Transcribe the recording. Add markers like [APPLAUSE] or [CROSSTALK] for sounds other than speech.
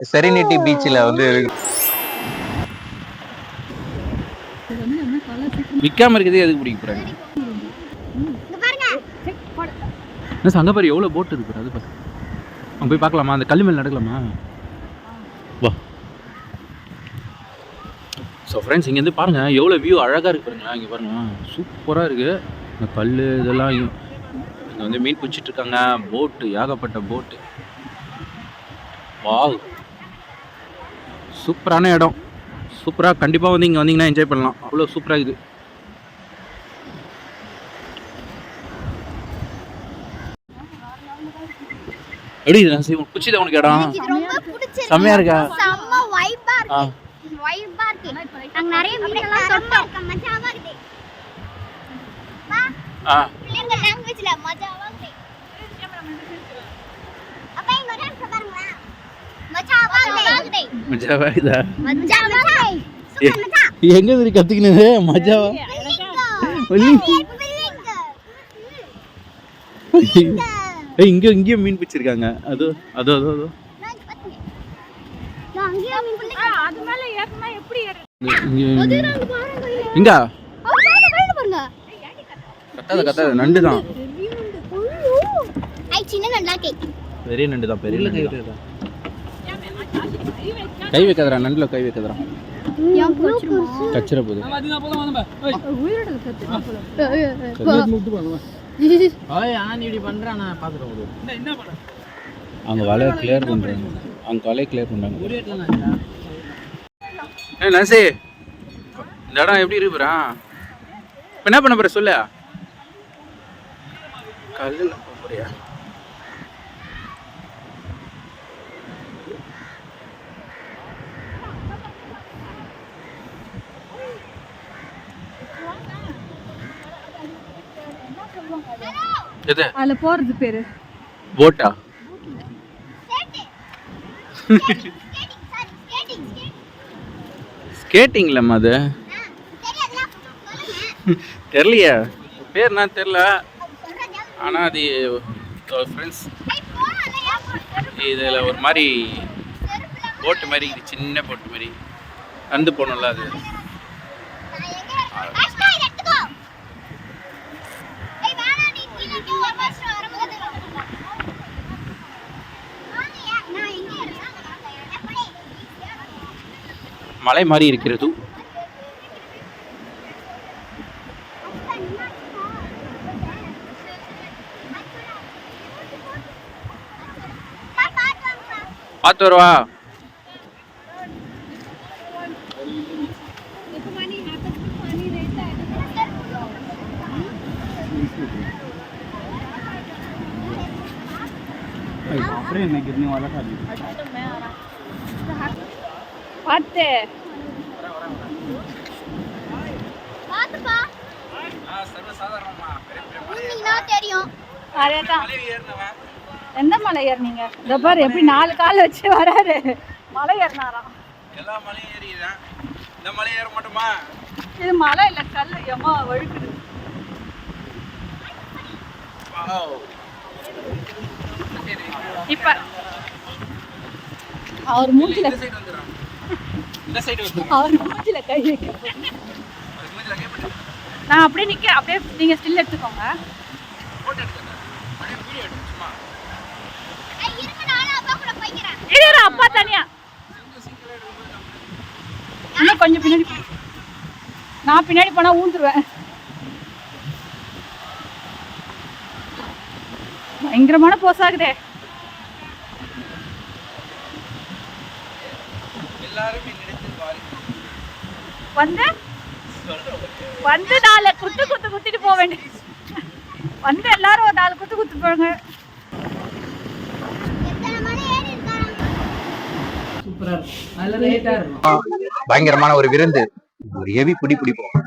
Serenity பீச்சில் வந்து விற்காம இருக்கிறதே எதுக்கு பிடிக்க போறாங்க? என்ன அங்கே பாரு எவ்வளோ போட் இருக்கு அது பாரு. அங்கே போய் பார்க்கலாமா? அந்த கல் மேல் நடக்கலாமா? வா. ஸோ ஃப்ரெண்ட்ஸ் இங்கேருந்து பாருங்கள் எவ்வளோ வியூ அழகாக இருக்கு பாருங்களா இங்கே பாருங்க. சூப்பராக இருக்குது இந்த கல் இதெல்லாம் இங்கே வந்து மீன் பிடிச்சிட்டு இருக்காங்க. போட்டு ஏகப்பட்ட போட்டு வாவ் சூப்பரான இடம். சூப்பராக கண்டிப்பாக வந்து இங்கே வந்தீங்கன்னா என்ஜாய் பண்ணலாம். அவ்வளோ சூப்பராக இருக்குது. எப்படி இது பிடிச்சது உனக்கு இடம்? எனக்கு ரொம்ப பிடிச்சிருக்கு. செம்மையா இருக்கா? செம்ம வைபா ஆ இருக்கு வைபா இருக்கு நாங்க நிறைய மீனெல்லாம் தொட்டோம் இருக்க மஜாவா இருக்கு வா ஆ பிள்ளைங்க லாங்குவேஜ்ல மஜாவா இருக்கு அப்பா இங்க ஒரு நிமிஷம் பாருங்களேன் மஜா எங்க இருந்து கத்துக்கினது? மஜாவா இங்க இங்கேயும் மீன் பிடிச்சிருக்காங்க. அதோ அதோ அதோ அதோ. நான் அங்கேயே மீன் பிள்ளைங்க அது மேல ஏறினா எப்படி ஏறு இங்க கத்தாத கத்தாத நண்டு தான் பெரிய நண்டு தான் பெரிய நண்டு தான். கை வைக்காதடா நண்டுல கை வைக்காதடா. கச்சிர போகுது. [LAUGHS] அவங்க வலையை கிளியர் பண்றாங்க. அவங்க வலையை கிளியர் பண்றாங்க. ஏய் நசி இந்த இடம் எப்படி இருக்குறா இப்போ என்ன பண்ண போற சொல்லு. கல்லில் போறியா? எது? அதுல போறது பேரு. போட்டா? ஸ்கேட்டிங்லம்மா அது? தெரியலையே. பேர் நான் தெரில ஆனால் அது ஃப்ரெண்ட்ஸ் இதில் ஒரு மாதிரி போட்டு மாதிரி சின்ன போட்டு மாதிரி. கந்து போகணும்ல அது. மலை மாதிரி இருக்கிறது. பார்த்து வருவா. பார்த்து பாத்துப்பா தெரியும் அதேதான். எந்த மலை ஏறினீங்க? இந்த பாரு எப்படி நாலு கால் வச்சு வராரு. மலை ஏறினாராம். எல்லா மலையும் ஏறிடுறேன் இந்த மலை ஏற மாட்டோமா? இது மலை இல்ல கல் எம்மா வழுக்குது. இப்ப அவர் மூஞ்சில இந்த சைடு வந்துடுறோம் இந்த சைடு வந்து அவர் மூஞ்சில கை வைக்க நான் அப்படியே நிக்க அப்படியே நீங்க ஸ்டில் எடுத்துக்கோங்க. இரு அப்பா தனியா. இன்னும் கொஞ்சம் பின்னாடி போ. நான் பின்னாடி போனா ஊந்துருவேன். பயங்கரமான போஸ் ஆகுதே. எல்லாரும் வந்து வந்து நாலு குத்து குத்து குத்திட்டு போக வேண்டிய வந்து எல்லாரும் ஒரு நாலு குத்து குத்து போங்க. பயங்கரமான ஒரு விருந்து. ஒரு ஹெவி பிடி பிடிப்போம்.